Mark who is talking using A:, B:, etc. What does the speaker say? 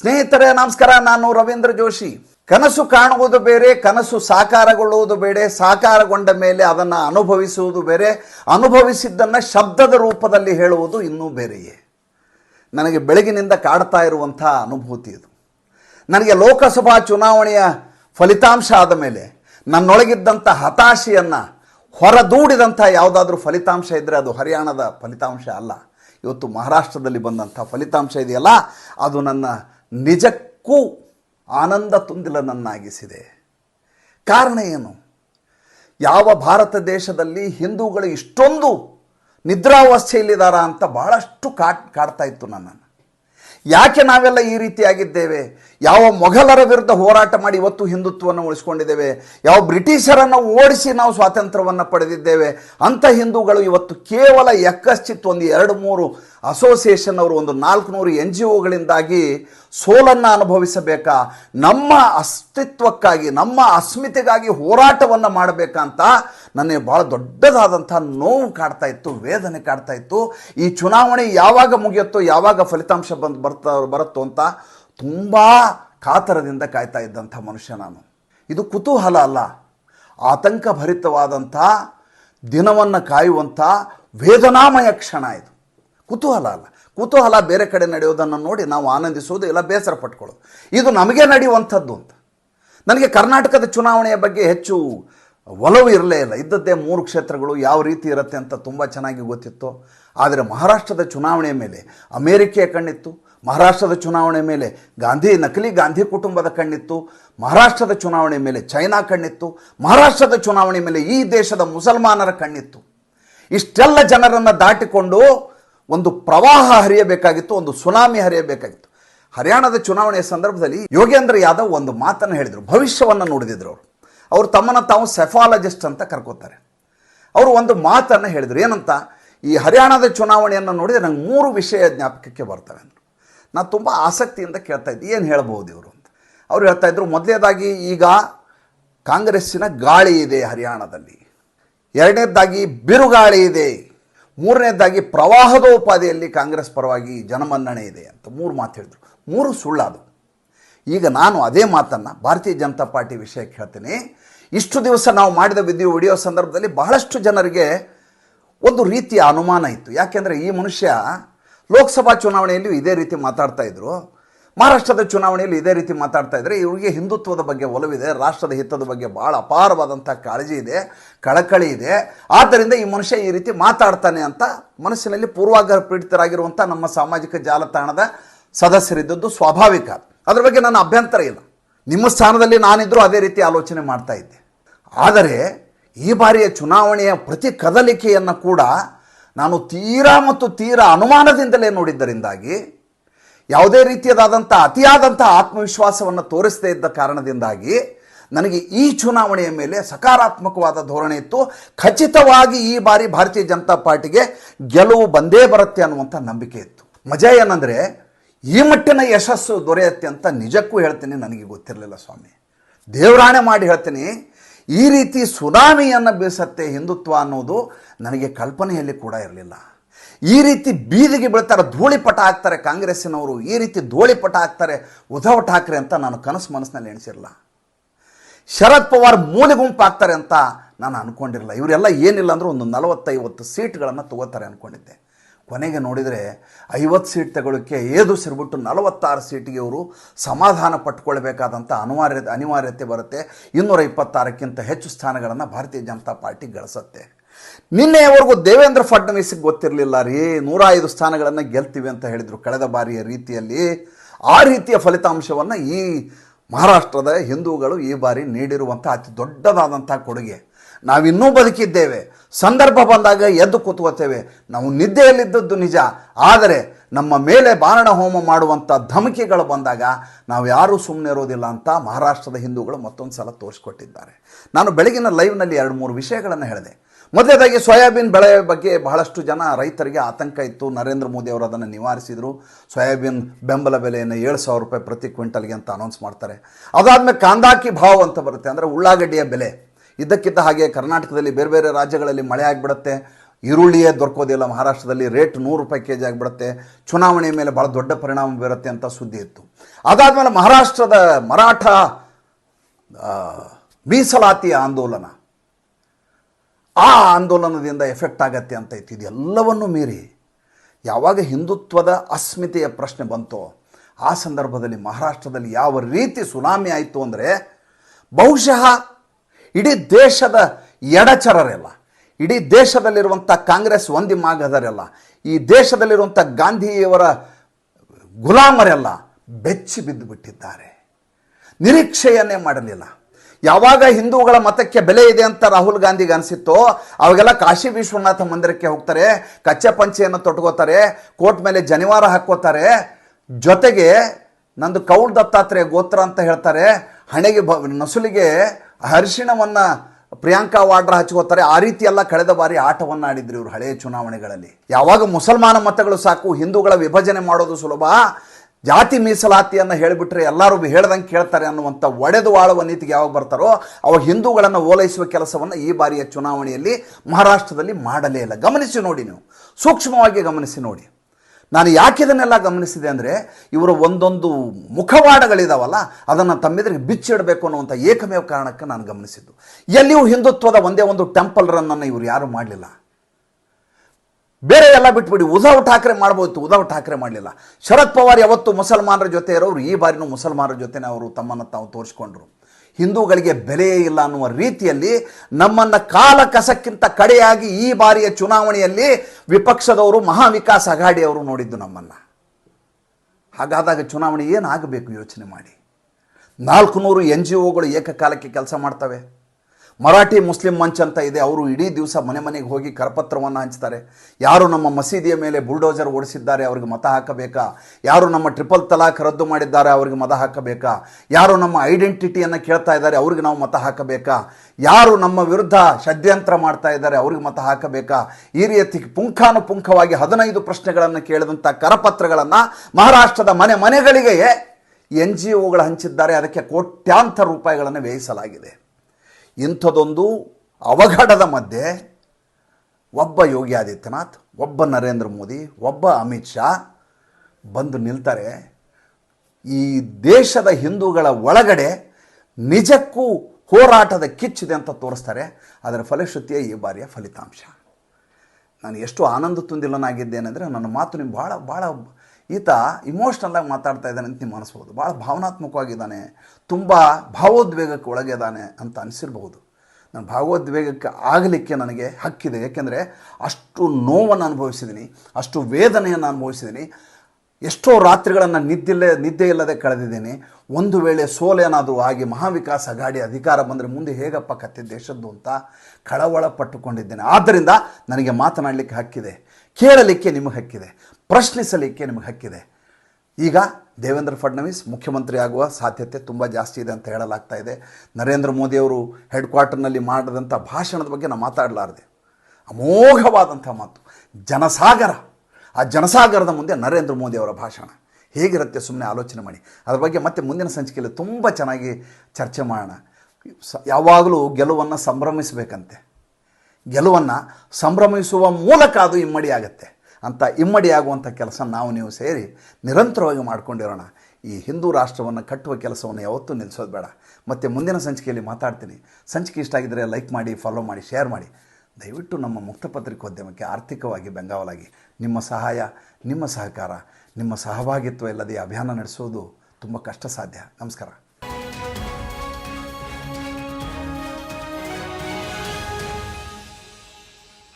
A: ಸ್ನೇಹಿತರೆ, ನಮಸ್ಕಾರ. ನಾನು ರವೀಂದ್ರ ಜೋಶಿ. ಕನಸು ಕಾಣುವುದು ಬೇರೆ, ಕನಸು ಸಾಕಾರಗೊಳ್ಳುವುದು ಬೇರೆ, ಸಾಕಾರಗೊಂಡ ಮೇಲೆ ಅದನ್ನು ಅನುಭವಿಸುವುದು ಬೇರೆ, ಅನುಭವಿಸಿದ್ದನ್ನು ಶಬ್ದದ ರೂಪದಲ್ಲಿ ಹೇಳುವುದು ಇನ್ನೂ ಬೇರೆಯೇ. ನನಗೆ ಬೆಳಗಿನಿಂದ ಕಾಡ್ತಾ ಇರುವಂಥ ಅನುಭೂತಿ ಇದು. ನನಗೆ ಲೋಕಸಭಾ ಚುನಾವಣೆಯ ಫಲಿತಾಂಶ ಆದ ಮೇಲೆ ನನ್ನೊಳಗಿದ್ದಂಥ ಹತಾಶೆಯನ್ನು ಹೊರದೂಡಿದಂಥ ಯಾವುದಾದ್ರೂ ಫಲಿತಾಂಶ ಇದ್ದರೆ ಅದು ಹರಿಯಾಣದ ಫಲಿತಾಂಶ ಅಲ್ಲ. ಇವತ್ತು ಮಹಾರಾಷ್ಟ್ರದಲ್ಲಿ ಬಂದಂಥ ಫಲಿತಾಂಶ ಇದೆಯಲ್ಲ, ಅದು ನನ್ನ ನಿಜಕ್ಕೂ ಆನಂದ ತುಂದಿಲನನ್ನಾಗಿಸಿದೆ. ಕಾರಣ ಏನು? ಯಾವ ಭಾರತ ದೇಶದಲ್ಲಿ ಹಿಂದೂಗಳು ಇಷ್ಟೊಂದು ನಿದ್ರಾವಸ್ಥೆಯಲ್ಲಿದ್ದಾರ ಅಂತ ಬಹಳಷ್ಟು ಕಾಟ್ ಕಾಡ್ತಾ ಇತ್ತು ನನ್ನನ್ನು. ಯಾಕೆ ನಾವೆಲ್ಲ ಈ ರೀತಿಯಾಗಿದ್ದೇವೆ? ಯಾವ ಮೊಘಲರ ವಿರುದ್ಧ ಹೋರಾಟ ಮಾಡಿ ಇವತ್ತು ಹಿಂದುತ್ವವನ್ನು ಉಳಿಸ್ಕೊಂಡಿದ್ದೇವೆ? ಯಾವ ಬ್ರಿಟಿಷರನ್ನು ಓಡಿಸಿ ನಾವು ಸ್ವಾತಂತ್ರ್ಯವನ್ನು ಪಡೆದಿದ್ದೇವೆ? ಅಂಥ ಹಿಂದೂಗಳು ಇವತ್ತು ಕೇವಲ ಎಕ್ಕಶ್ಚಿತ್ ಒಂದು ಎರಡು ಮೂರು ಅಸೋಸಿಯೇಷನ್ ಅವರು ಒಂದು ನಾಲ್ಕುನೂರು ಎನ್ ಜಿ ಒಗಳಿಂದಾಗಿ ಸೋಲನ್ನು ಅನುಭವಿಸಬೇಕಾ? ನಮ್ಮ ಅಸ್ತಿತ್ವಕ್ಕಾಗಿ, ನಮ್ಮ ಅಸ್ಮಿತೆಗಾಗಿ ಹೋರಾಟವನ್ನು ಮಾಡಬೇಕಂತ ನನಗೆ ಭಾಳ ದೊಡ್ಡದಾದಂಥ ನೋವು ಕಾಡ್ತಾ ಇತ್ತು, ವೇದನೆ ಕಾಡ್ತಾ ಇತ್ತು. ಈ ಚುನಾವಣೆ ಯಾವಾಗ ಮುಗಿಯುತ್ತೋ, ಯಾವಾಗ ಫಲಿತಾಂಶ ಬಂದು ಬರ್ತಾ, ಬರುತ್ತೋ ಅಂತ ತುಂಬ ಕಾತರದಿಂದ ಕಾಯ್ತಾ ಇದ್ದಂಥ ಮನುಷ್ಯ ನಾನು. ಇದು ಕುತೂಹಲ ಅಲ್ಲ. ಆತಂಕ ಭರಿತವಾದಂಥ ದಿನವನ್ನು ಕಾಯುವಂಥ ವೇದನಾಮಯ ಕ್ಷಣ ಇದು. ಕುತೂಹಲ ಅಲ್ಲ. ಕುತೂಹಲ ಬೇರೆ ಕಡೆ ನಡೆಯೋದನ್ನು ನೋಡಿ ನಾವು ಆನಂದಿಸೋದು ಇಲ್ಲ, ಬೇಸರ ಪಟ್ಕೊಳ್ಳೋದು. ಇದು ನಮಗೆ ನಡೆಯುವಂಥದ್ದು ಅಂತ. ನನಗೆ ಕರ್ನಾಟಕದ ಚುನಾವಣೆಯ ಬಗ್ಗೆ ಹೆಚ್ಚು ಒಲವು ಇರಲೇ ಇಲ್ಲ. ಇದ್ದದ್ದೇ ಮೂರು ಕ್ಷೇತ್ರಗಳು ಯಾವ ರೀತಿ ಇರುತ್ತೆ ಅಂತ ತುಂಬ ಚೆನ್ನಾಗಿ ಗೊತ್ತಿತ್ತು. ಆದರೆ ಮಹಾರಾಷ್ಟ್ರದ ಚುನಾವಣೆಯ ಮೇಲೆ ಅಮೇರಿಕೆಯ ಕಣ್ಣಿತ್ತು. ಮಹಾರಾಷ್ಟ್ರದ ಚುನಾವಣೆ ಮೇಲೆ ಗಾಂಧಿ, ನಕಲಿ ಗಾಂಧಿ ಕುಟುಂಬದ ಕಣ್ಣಿತ್ತು. ಮಹಾರಾಷ್ಟ್ರದ ಚುನಾವಣೆ ಮೇಲೆ ಚೈನಾ ಕಣ್ಣಿತ್ತು. ಮಹಾರಾಷ್ಟ್ರದ ಚುನಾವಣೆ ಮೇಲೆ ಈ ದೇಶದ ಮುಸಲ್ಮಾನರ ಕಣ್ಣಿತ್ತು. ಇಷ್ಟೆಲ್ಲ ಜನರನ್ನು ದಾಟಿಕೊಂಡು ಒಂದು ಪ್ರವಾಹ ಹರಿಯಬೇಕಾಗಿತ್ತು, ಒಂದು ಸುನಾಮಿ ಹರಿಯಬೇಕಾಗಿತ್ತು. ಹರಿಯಾಣದ ಚುನಾವಣೆಯ ಸಂದರ್ಭದಲ್ಲಿ ಯೋಗೇಂದ್ರ ಯಾದವ್ ಒಂದು ಮಾತನ್ನು ಹೇಳಿದರು, ಭವಿಷ್ಯವನ್ನು ನುಡಿದಿದ್ರು ಅವರು. ಅವರು ತಮ್ಮನ್ನು ತಾವು ಸೆಫಾಲಜಿಸ್ಟ್ ಅಂತ ಕರ್ಕೋತಾರೆ. ಅವರು ಒಂದು ಮಾತನ್ನು ಹೇಳಿದರು, ಏನಂತ, ಈ ಹರಿಯಾಣದ ಚುನಾವಣೆಯನ್ನು ನೋಡಿದರೆ ನಂಗೆ ಮೂರು ವಿಷಯ ಜ್ಞಾಪಕಕ್ಕೆ ಬರ್ತವೆ ಅಂದರು. ನಾನು ತುಂಬ ಆಸಕ್ತಿಯಿಂದ ಕೇಳ್ತಾ ಇದ್ದೆ, ಏನು ಹೇಳ್ಬೋದು ಇವರು ಅಂತ. ಅವ್ರು ಹೇಳ್ತಾ ಇದ್ರು ಮೊದಲನೇದಾಗಿ ಈಗ ಕಾಂಗ್ರೆಸ್ಸಿನ ಗಾಳಿ ಇದೆ ಹರಿಯಾಣದಲ್ಲಿ. ಎರಡನೇದಾಗಿ ಬಿರುಗಾಳಿ ಇದೆ. ಮೂರನೇದಾಗಿ ಪ್ರವಾಹದೋಪಾದಿಯಲ್ಲಿ ಕಾಂಗ್ರೆಸ್ ಪರವಾಗಿ ಜನಮನ್ನಣೆ ಇದೆ ಅಂತ ಮೂರು ಮಾತು ಹೇಳಿದ್ರು. ಮೂರು ಸುಳ್ಳಾದು. ಈಗ ನಾನು ಅದೇ ಮಾತನ್ನು ಭಾರತೀಯ ಜನತಾ ಪಾರ್ಟಿ ವಿಷಯಕ್ಕೆ ಹೇಳ್ತೀನಿ. ಇಷ್ಟು ದಿವಸ ನಾವು ಮಾಡಿದ ವಿಡಿಯೋ ವಿಡಿಯೋ ಸಂದರ್ಭದಲ್ಲಿ ಬಹಳಷ್ಟು ಜನರಿಗೆ ಒಂದು ರೀತಿಯ ಅನುಮಾನ ಇತ್ತು. ಯಾಕೆಂದರೆ ಈ ಮನುಷ್ಯ ಲೋಕಸಭಾ ಚುನಾವಣೆಯಲ್ಲಿಯೂ ಇದೇ ರೀತಿ ಮಾತಾಡ್ತಾ ಇದ್ರು. ಮಹಾರಾಷ್ಟ್ರದ ಚುನಾವಣೆಯಲ್ಲಿ ಇದೇ ರೀತಿ ಮಾತಾಡ್ತಾ ಇದ್ದರೆ ಇವರಿಗೆ ಹಿಂದುತ್ವದ ಬಗ್ಗೆ ಒಲವಿದೆ, ರಾಷ್ಟ್ರದ ಹಿತದ ಬಗ್ಗೆ ಭಾಳ ಅಪಾರವಾದಂಥ ಕಾಳಜಿ ಇದೆ, ಕಳಕಳಿ ಇದೆ. ಆದ್ದರಿಂದ ಈ ಮನುಷ್ಯ ಈ ರೀತಿ ಮಾತಾಡ್ತಾನೆ ಅಂತ ಮನಸ್ಸಿನಲ್ಲಿ ಪೂರ್ವಾಗ್ರಹ ಪೀಡಿತರಾಗಿರುವಂಥ ನಮ್ಮ ಸಾಮಾಜಿಕ ಜಾಲತಾಣದ ಸದಸ್ಯರಿದ್ದದ್ದು ಸ್ವಾಭಾವಿಕ. ಅದರ ಬಗ್ಗೆ ನನ್ನ ಅಭ್ಯಂತರ ಇಲ್ಲ. ನಿಮ್ಮ ಸ್ಥಾನದಲ್ಲಿ ನಾನಿದ್ರೂ ಅದೇ ರೀತಿ ಆಲೋಚನೆ ಮಾಡ್ತಾ ಇದ್ದೆ. ಆದರೆ ಈ ಬಾರಿಯ ಚುನಾವಣೆಯ ಪ್ರತಿ ಕದಲಿಕೆಯನ್ನು ಕೂಡ ನಾನು ತೀರಾ ಮತ್ತು ತೀರಾ ಅನುಮಾನದಿಂದಲೇ ನೋಡಿದ್ದರಿಂದಾಗಿ ಯಾವುದೇ ರೀತಿಯದಾದಂಥ ಅತಿಯಾದಂಥ ಆತ್ಮವಿಶ್ವಾಸವನ್ನು ತೋರಿಸದೇ ಇದ್ದ ಕಾರಣದಿಂದಾಗಿ ನನಗೆ ಈ ಚುನಾವಣೆಯ ಮೇಲೆ ಸಕಾರಾತ್ಮಕವಾದ ಧೋರಣೆ ಇತ್ತು. ಖಚಿತವಾಗಿ ಈ ಬಾರಿ ಭಾರತೀಯ ಜನತಾ ಪಾರ್ಟಿಗೆ ಗೆಲುವು ಬಂದೇ ಬರುತ್ತೆ ಅನ್ನುವಂಥ ನಂಬಿಕೆ ಇತ್ತು. ಮಜಾ ಏನಂದರೆ, ಈ ಮಟ್ಟಿನ ಯಶಸ್ಸು ದೊರೆಯುತ್ತೆ ಅಂತ ನಿಜಕ್ಕೂ ಹೇಳ್ತೀನಿ, ನನಗೆ ಗೊತ್ತಿರಲಿಲ್ಲ ಸ್ವಾಮಿ. ದೇವರಾಣೆ ಮಾಡಿ ಹೇಳ್ತೀನಿ, ಈ ರೀತಿ ಸುನಾಮಿಯನ್ನು ಬೀಸತ್ತೆ ಹಿಂದುತ್ವ ಅನ್ನೋದು ನನಗೆ ಕಲ್ಪನೆಯಲ್ಲಿ ಕೂಡ ಇರಲಿಲ್ಲ. ಈ ರೀತಿ ಬೀದಿಗೆ ಬೀಳ್ತಾರೆ, ಧೂಳಿಪಟ ಹಾಕ್ತಾರೆ ಕಾಂಗ್ರೆಸ್ಸಿನವರು. ಈ ರೀತಿ ಧೂಳಿಪಟ ಹಾಕ್ತಾರೆ, ಉದ್ಧವ್ ಠಾಕ್ರೆ ಅಂತ ನಾನು ಕನಸು ಮನಸ್ಸಿನಲ್ಲಿ ಎಣಿಸಿರಲ್ಲ. ಶರದ್ ಪವಾರ್ ಮೂಲೆ ಗುಂಪು ಆಗ್ತಾರೆ ಅಂತ ನಾನು ಅನ್ಕೊಂಡಿರಲ್ಲ. ಇವರೆಲ್ಲ ಏನಿಲ್ಲ ಅಂದರೂ ಒಂದು ನಲವತ್ತೈವತ್ತು ಸೀಟ್ಗಳನ್ನು ತಗೋತಾರೆ ಅಂದ್ಕೊಂಡಿದ್ದೆ ಕೊನೆಗೆ ನೋಡಿದರೆ ಐವತ್ತು ಸೀಟ್ ತಗೊಳ್ಳೋಕ್ಕೆ ಏದು ಸಿರ್ಬಿಟ್ಟು ನಲವತ್ತಾರು ಸೀಟಿಗೆ ಇವರು ಸಮಾಧಾನ ಪಟ್ಕೊಳ್ಬೇಕಾದಂಥ ಅನಿವಾರ್ಯ, ಅನಿವಾರ್ಯತೆ ಬರುತ್ತೆ. ಇನ್ನೂರ ಇಪ್ಪತ್ತಾರಕ್ಕಿಂತ ಹೆಚ್ಚು ಸ್ಥಾನಗಳನ್ನು ಭಾರತೀಯ ಜನತಾ ಪಾರ್ಟಿ ಗಳಿಸುತ್ತೆ. ನಿನ್ನೆಯವರೆಗೂ ದೇವೇಂದ್ರ ಫಡ್ನವೀಸ್ಗೆ ಗೊತ್ತಿರಲಿಲ್ಲ ರೀ. ನೂರ ಐದು ಸ್ಥಾನಗಳನ್ನು ಗೆಲ್ತೀವಿ ಅಂತ ಹೇಳಿದರು ಕಳೆದ ಬಾರಿಯ ರೀತಿಯಲ್ಲಿ. ಆ ರೀತಿಯ ಫಲಿತಾಂಶವನ್ನು ಈ ಮಹಾರಾಷ್ಟ್ರದ ಹಿಂದೂಗಳು ಈ ಬಾರಿ ನೀಡಿರುವಂಥ ಅತಿ ದೊಡ್ಡದಾದಂಥ ಕೊಡುಗೆ. ನಾವಿನ್ನೂ ಬದುಕಿದ್ದೇವೆ. ಸಂದರ್ಭ ಬಂದಾಗ ಎದ್ದು ಕೂತ್ಕೋತೇವೆ ನಾವು ನಿದ್ದೆಯಲ್ಲಿದ್ದದ್ದು ನಿಜ. ಆದರೆ ನಮ್ಮ ಮೇಲೆ ಬಾರಣ ಹೋಮ ಮಾಡುವಂಥ ಧಮಕಿಗಳು ಬಂದಾಗ ನಾವು ಯಾರೂ ಸುಮ್ಮನೆ ಇರೋದಿಲ್ಲ ಅಂತ ಮಹಾರಾಷ್ಟ್ರದ ಹಿಂದೂಗಳು ಮತ್ತೊಂದು ಸಲ ತೋರಿಸ್ಕೊಟ್ಟಿದ್ದಾರೆ. ನಾನು ಬೆಳಗಿನ ಲೈವ್ನಲ್ಲಿ ಎರಡು ಮೂರು ವಿಷಯಗಳನ್ನು ಹೇಳಿದೆ. ಮೊದಲನೇದಾಗಿ ಸೋಯಾಬೀನ್ ಬೆಳೆ ಬಗ್ಗೆ ಬಹಳಷ್ಟು ಜನ ರೈತರಿಗೆ ಆತಂಕ ಇತ್ತು. ನರೇಂದ್ರ ಮೋದಿ ಅವರು ಅದನ್ನು ನಿವಾರಿಸಿದರು. ಸೋಯಾಬೀನ್ ಬೆಂಬಲ ಬೆಲೆಯನ್ನು ಏಳು ಸಾವಿರ ರೂಪಾಯಿ ಪ್ರತಿ ಕ್ವಿಂಟಲ್ಗೆ ಅಂತ ಅನೌನ್ಸ್ ಮಾಡ್ತಾರೆ. ಅದಾದಮೇಲೆ ಕಾಂದಾಕಿ ಭಾವ್ ಅಂತ ಬರುತ್ತೆ. ಅಂದರೆ ಉಳ್ಳಾಗಡ್ಡಿಯ ಬೆಲೆ. ಇದ್ದಕ್ಕಿದ್ದ ಹಾಗೆ ಕರ್ನಾಟಕದಲ್ಲಿ ಬೇರೆ ಬೇರೆ ರಾಜ್ಯಗಳಲ್ಲಿ ಮಳೆ ಆಗಿಬಿಡುತ್ತೆ. ಈರುಳ್ಳಿಯೇ ದೊರಕೋದಿಲ್ಲ. ಮಹಾರಾಷ್ಟ್ರದಲ್ಲಿ ರೇಟ್ ನೂರು ರೂಪಾಯಿ ಕೆ ಜಿ ಆಗಿಬಿಡುತ್ತೆ. ಚುನಾವಣೆಯ ಮೇಲೆ ಭಾಳ ದೊಡ್ಡ ಪರಿಣಾಮ ಬೀರುತ್ತೆ ಅಂತ ಸುದ್ದಿ ಇತ್ತು. ಅದಾದಮೇಲೆ ಮಹಾರಾಷ್ಟ್ರದ ಮರಾಠ ಮೀಸಲಾತಿ ಆಂದೋಲನ. ಆ ಆಂದೋಲನದಿಂದ ಎಫೆಕ್ಟ್ ಆಗತ್ತೆ ಅಂತ ಇತ್ತು. ಇದೆಲ್ಲವನ್ನು ಮೀರಿ ಯಾವಾಗ ಹಿಂದುತ್ವದ ಅಸ್ಮಿತೆಯ ಪ್ರಶ್ನೆ ಬಂತೋ, ಆ ಸಂದರ್ಭದಲ್ಲಿ ಮಹಾರಾಷ್ಟ್ರದಲ್ಲಿ ಯಾವ ರೀತಿ ಸುನಾಮಿ ಆಯಿತು ಅಂದರೆ, ಬಹುಶಃ ಇಡೀ ದೇಶದ ಎಡಚರರೆಲ್ಲ, ಇಡೀ ದೇಶದಲ್ಲಿರುವಂಥ ಕಾಂಗ್ರೆಸ್ ಒಂದಿ ಮಾಗದರೆಲ್ಲ, ಈ ದೇಶದಲ್ಲಿರುವಂಥ ಗಾಂಧಿಯವರ ಗುಲಾಮರೆಲ್ಲ ಬೆಚ್ಚಿ ಬಿದ್ದು ಬಿಟ್ಟಿದ್ದಾರೆ ನಿರೀಕ್ಷೆಯನ್ನೇ ಮಾಡಲಿಲ್ಲ. ಯಾವಾಗ ಹಿಂದೂಗಳ ಮತಕ್ಕೆ ಬೆಲೆ ಇದೆ ಅಂತ ರಾಹುಲ್ ಗಾಂಧಿಗೆ ಅನಿಸಿತ್ತೋ, ಅವಾಗೆಲ್ಲ ಕಾಶಿ ವಿಶ್ವನಾಥ ಮಂದಿರಕ್ಕೆ ಹೋಗ್ತಾರೆ, ಕಚ್ಚೆ ಪಂಚೆಯನ್ನು ತೊಟ್ಕೋತಾರೆ, ಕೋರ್ಟ್ ಮೇಲೆ ಜನಿವಾರ ಹಾಕ್ಕೋತಾರೆ. ಜೊತೆಗೆ ನಂದು ಕೌಲ್ ದತ್ತಾತ್ರೇಯ ಗೋತ್ರ ಅಂತ ಹೇಳ್ತಾರೆ, ಹಣೆಗೆ ಬ, ನಸುಲಿಗೆ ಅರಿಶಿಣವನ್ನು ಪ್ರಿಯಾಂಕಾ ವಾಡ್ರಾ ಹಚ್ಕೋತಾರೆ. ಆ ರೀತಿ ಎಲ್ಲ ಕಳೆದ ಬಾರಿ ಆಟವನ್ನು ಆಡಿದ್ರು ಇವರು ಹಳೆಯ ಚುನಾವಣೆಗಳಲ್ಲಿ. ಯಾವಾಗ ಮುಸಲ್ಮಾನ ಮತಗಳು ಸಾಕು, ಹಿಂದೂಗಳ ವಿಭಜನೆ ಮಾಡೋದು ಸುಲಭ ಜಾತಿ ಮೀಸಲಾತಿಯನ್ನು ಹೇಳಿಬಿಟ್ರೆ ಎಲ್ಲರೂ ಹೇಳ್ದಂಗೆ ಕೇಳ್ತಾರೆ ಅನ್ನುವಂಥ ಒಡೆದು ಆಳುವ ನೀತಿಗೆ ಯಾವಾಗ ಬರ್ತಾರೋ ಅವಾಗ ಹಿಂದೂಗಳನ್ನು ಓಲೈಸುವ ಕೆಲಸವನ್ನು ಈ ಬಾರಿಯ ಚುನಾವಣೆಯಲ್ಲಿ ಮಹಾರಾಷ್ಟ್ರದಲ್ಲಿ ಮಾಡಲೇ ಇಲ್ಲ. ಗಮನಿಸಿ ನೋಡಿ ನೀವು. ಸೂಕ್ಷ್ಮವಾಗಿ ಗಮನಿಸಿ ನೋಡಿ. ನಾನು ಯಾಕೆ ಇದನ್ನೆಲ್ಲ ಗಮನಿಸಿದೆ ಅಂದರೆ ಇವರ ಒಂದೊಂದು ಮುಖವಾಡಗಳಿದಾವಲ್ಲ, ಅದನ್ನು ತಮ್ಮೆದುರಿಗೆ ಬಿಚ್ಚಿಡಬೇಕು ಅನ್ನುವಂಥ ಏಕಮೇವ ಕಾರಣಕ್ಕೆ ನಾನು ಗಮನಿಸಿದ್ದು. ಎಲ್ಲಿಯೂ ಹಿಂದುತ್ವದ ಒಂದೇ ಒಂದು ಟೆಂಪಲ್ ರನ್ನನ್ನು ಇವರು ಯಾರೂ ಮಾಡಲಿಲ್ಲ. ಬೇರೆ ಎಲ್ಲ ಬಿಟ್ಬಿಡಿ. ಉದ್ಧವ್ ಠಾಕ್ರೆ ಮಾಡ್ಬೋದು ಉದ್ಧವ್ ಠಾಕ್ರೆ ಮಾಡಲಿಲ್ಲ. ಶರದ್ ಪವಾರ್ ಯಾವತ್ತು ಮುಸಲ್ಮಾನರ ಜೊತೆ ಇರೋರು, ಈ ಬಾರಿನೂ ಮುಸಲ್ಮಾನರ ಜೊತೆನೇ ಅವರು ತಮ್ಮನ್ನು ತಾವು ತೋರಿಸ್ಕೊಂಡ್ರು. ಹಿಂದೂಗಳಿಗೆ ಬೆಲೆಯೇ ಇಲ್ಲ ಅನ್ನುವ ರೀತಿಯಲ್ಲಿ ನಮ್ಮನ್ನು ಕಾಲ ಕಸಕ್ಕಿಂತ ಕಡೆಯಾಗಿ ಈ ಬಾರಿಯ ಚುನಾವಣೆಯಲ್ಲಿ ವಿಪಕ್ಷದವರು ಮಹಾವಿಕಾಸ್ ಅಘಾಡಿಯವರು ನೋಡಿದ್ದು ನಮ್ಮನ್ನು. ಹಾಗಾದಾಗ ಚುನಾವಣೆ ಏನಾಗಬೇಕು ಯೋಚನೆ ಮಾಡಿ. ನಾಲ್ಕು ನೂರು ಎನ್ ಜಿ ಒಗಳು ಏಕಕಾಲಕ್ಕೆ ಕೆಲಸ ಮಾಡ್ತವೆ. ಮರಾಠಿ ಮುಸ್ಲಿಂ ಮಂಚ್ ಅಂತ ಇದೆ. ಅವರು ಇಡೀ ದಿವಸ ಮನೆ ಮನೆಗೆ ಹೋಗಿ ಕರಪತ್ರವನ್ನು ಹಂಚ್ತಾರೆ. ಯಾರು ನಮ್ಮ ಮಸೀದಿಯ ಮೇಲೆ ಬುಲ್ಡೋಜರ್ ಓಡಿಸಿದ್ದಾರೆ, ಅವ್ರಿಗೆ ಮತ ಹಾಕಬೇಕಾ? ಯಾರು ನಮ್ಮ ಟ್ರಿಪಲ್ ತಲಾಖ್ ರದ್ದು ಮಾಡಿದ್ದಾರೆ, ಅವ್ರಿಗೆ ಮತ ಹಾಕಬೇಕಾ? ಯಾರು ನಮ್ಮ ಐಡೆಂಟಿಟಿಯನ್ನು ಕೇಳ್ತಾ ಇದ್ದಾರೆ, ಅವ್ರಿಗೆ ನಾವು ಮತ ಹಾಕಬೇಕಾ? ಯಾರು ನಮ್ಮ ವಿರುದ್ಧ ಷಡ್ಯಂತ್ರ ಮಾಡ್ತಾ ಇದ್ದಾರೆ, ಅವ್ರಿಗೆ ಮತ ಹಾಕಬೇಕಾ? ಈ ರೀತಿ ಪುಂಖಾನುಪುಂಖವಾಗಿ ಹದಿನೈದು ಪ್ರಶ್ನೆಗಳನ್ನು ಕೇಳಿದಂಥ ಕರಪತ್ರಗಳನ್ನು ಮಹಾರಾಷ್ಟ್ರದ ಮನೆ ಮನೆಗಳಿಗೆ ಎನ್ ಜಿ ಒಗಳು ಹಂಚಿದ್ದಾರೆ. ಅದಕ್ಕೆ ಕೋಟ್ಯಾಂತರ ರೂಪಾಯಿಗಳನ್ನು ವ್ಯಯಿಸಲಾಗಿದೆ. ಇಂಥದೊಂದು ಅವಘಡದ ಮಧ್ಯೆ ಒಬ್ಬ ಯೋಗಿ ಆದಿತ್ಯನಾಥ್, ಒಬ್ಬ ನರೇಂದ್ರ ಮೋದಿ, ಒಬ್ಬ ಅಮಿತ್ ಶಾ ಬಂದು ನಿಲ್ತಾರೆ. ಈ ದೇಶದ ಹಿಂದೂಗಳ ಒಳಗಡೆ ನಿಜಕ್ಕೂ ಹೋರಾಟದ ಕಿಚ್ಚಿದೆ ಅಂತ ತೋರಿಸ್ತಾರೆ. ಅದರ ಫಲಶ್ರುತಿಯೇ ಈ ಬಾರಿಯ ಫಲಿತಾಂಶ. ನಾನು ಎಷ್ಟು ಆನಂದ ತುಂದಿಲ್ಲನಾಗಿದ್ದೇನೆಂದರೆ ನನ್ನ ಮಾತು ನಿಮ್ಗೆ ಭಾಳ ಭಾಳ ಈತ ಇಮೋಷ್ನಲ್ಲಾಗಿ ಮಾತಾಡ್ತಾ ಇದ್ದಾನೆ ಅಂತ ನಿಮ್ಮ ಅನಿಸ್ಬೋದು. ಭಾಳ ಭಾವನಾತ್ಮಕವಾಗಿದ್ದಾನೆ. ತುಂಬ ಭಾವೋದ್ವೇಗಕ್ಕೆ ಒಳಗಿದ್ದಾನೆ ಅಂತ ಅನಿಸಿರ್ಬಹುದು. ನಾನು ಭಾವೋದ್ವೇಗಕ್ಕೆ ಆಗಲಿಕ್ಕೆ ನನಗೆ ಹಕ್ಕಿದೆ. ಏಕೆಂದರೆ ಅಷ್ಟು ನೋವನ್ನು ಅನುಭವಿಸಿದ್ದೀನಿ ಅಷ್ಟು ವೇದನೆಯನ್ನು ಅನುಭವಿಸಿದ್ದೀನಿ ಎಷ್ಟೋ ರಾತ್ರಿಗಳನ್ನು ನಿದ್ದಿಲ್ಲೇ, ನಿದ್ದೆ ಇಲ್ಲದೆ ಕಳೆದಿದ್ದೀನಿ. ಒಂದು ವೇಳೆ ಸೋಲೇನಾದರೂ ಆಗಿ ಮಹಾವಿಕಾಸ ಅಘಾಡಿ ಅಧಿಕಾರ ಬಂದರೆ ಮುಂದೆ ಹೇಗಪ್ಪ ಕತ್ತೆ ದೇಶದ್ದು ಅಂತ ಕಳವಳ ಪಟ್ಟುಕೊಂಡಿದ್ದೇನೆ. ಆದ್ದರಿಂದ ನನಗೆ ಮಾತನಾಡಲಿಕ್ಕೆ ಹಕ್ಕಿದೆ. ಕೇಳಲಿಕ್ಕೆ ನಿಮಗೆ ಹಕ್ಕಿದೆ. ಪ್ರಶ್ನಿಸಲಿಕ್ಕೆ ನಿಮಗೆ ಹಕ್ಕಿದೆ. ಈಗ ದೇವೇಂದ್ರ ಫಡ್ನವೀಸ್ ಮುಖ್ಯಮಂತ್ರಿ ಆಗುವ ಸಾಧ್ಯತೆ ತುಂಬ ಜಾಸ್ತಿ ಇದೆ ಅಂತ ಹೇಳಲಾಗ್ತಾ ಇದೆ. ನರೇಂದ್ರ ಮೋದಿಯವರು ಹೆಡ್ ಕ್ವಾರ್ಟರ್ನಲ್ಲಿ ಮಾಡಿದಂಥ ಭಾಷಣದ ಬಗ್ಗೆ ನಾನು ಮಾತಾಡಲಾರ್ದೆ. ಅಮೋಘವಾದಂಥ ಮಾತು. ಜನಸಾಗರ. ಆ ಜನಸಾಗರದ ಮುಂದೆ ನರೇಂದ್ರ ಮೋದಿ ಅವರ ಭಾಷಣ. ಹೇಗಿರುತ್ತೆ ಸುಮ್ಮನೆ ಆಲೋಚನೆ ಮಾಡಿ. ಅದ್ರ ಬಗ್ಗೆ ಮತ್ತೆ ಮುಂದಿನ ಸಂಚಿಕೆಯಲ್ಲಿ ತುಂಬ ಚೆನ್ನಾಗಿ ಚರ್ಚೆ ಮಾಡೋಣ. ಯಾವಾಗಲೂ ಗೆಲುವನ್ನು ಸಂಭ್ರಮಿಸಬೇಕಂತೆ. ಗೆಲುವನ್ನು ಸಂಭ್ರಮಿಸುವ ಮೂಲಕ ಅದು ಇಮ್ಮಡಿ ಆಗುತ್ತೆ. ಅಂತ ಇಮ್ಮಡಿ ಆಗುವಂಥ ಕೆಲಸ ನಾವು ನೀವು ಸೇರಿ ನಿರಂತರವಾಗಿ ಮಾಡ್ಕೊಂಡಿರೋಣ. ಈ ಹಿಂದೂ ರಾಷ್ಟ್ರವನ್ನು ಕಟ್ಟುವ ಕೆಲಸವನ್ನು ಯಾವತ್ತೂ ನಿಲ್ಲಿಸೋದು ಬೇಡ. ಮತ್ತು ಮುಂದಿನ ಸಂಚಿಕೆಯಲ್ಲಿ ಮಾತಾಡ್ತೀನಿ. ಸಂಚಿಕೆ ಇಷ್ಟ ಆಗಿದ್ದರೆ ಲೈಕ್ ಮಾಡಿ ಫಾಲೋ ಮಾಡಿ ಶೇರ್ ಮಾಡಿ. ದಯವಿಟ್ಟು ನಮ್ಮ ಮುಕ್ತ ಪತ್ರಿಕೋದ್ಯಮಕ್ಕೆ ಆರ್ಥಿಕವಾಗಿ ಬೆಂಗಾವಲಾಗಿ. ನಿಮ್ಮ ಸಹಾಯ, ನಿಮ್ಮ ಸಹಕಾರ, ನಿಮ್ಮ ಸಹಭಾಗಿತ್ವ ಇಲ್ಲದೆ ಅಭಿಯಾನ ನಡೆಸೋದು ತುಂಬ ಕಷ್ಟ ಸಾಧ್ಯ ನಮಸ್ಕಾರ.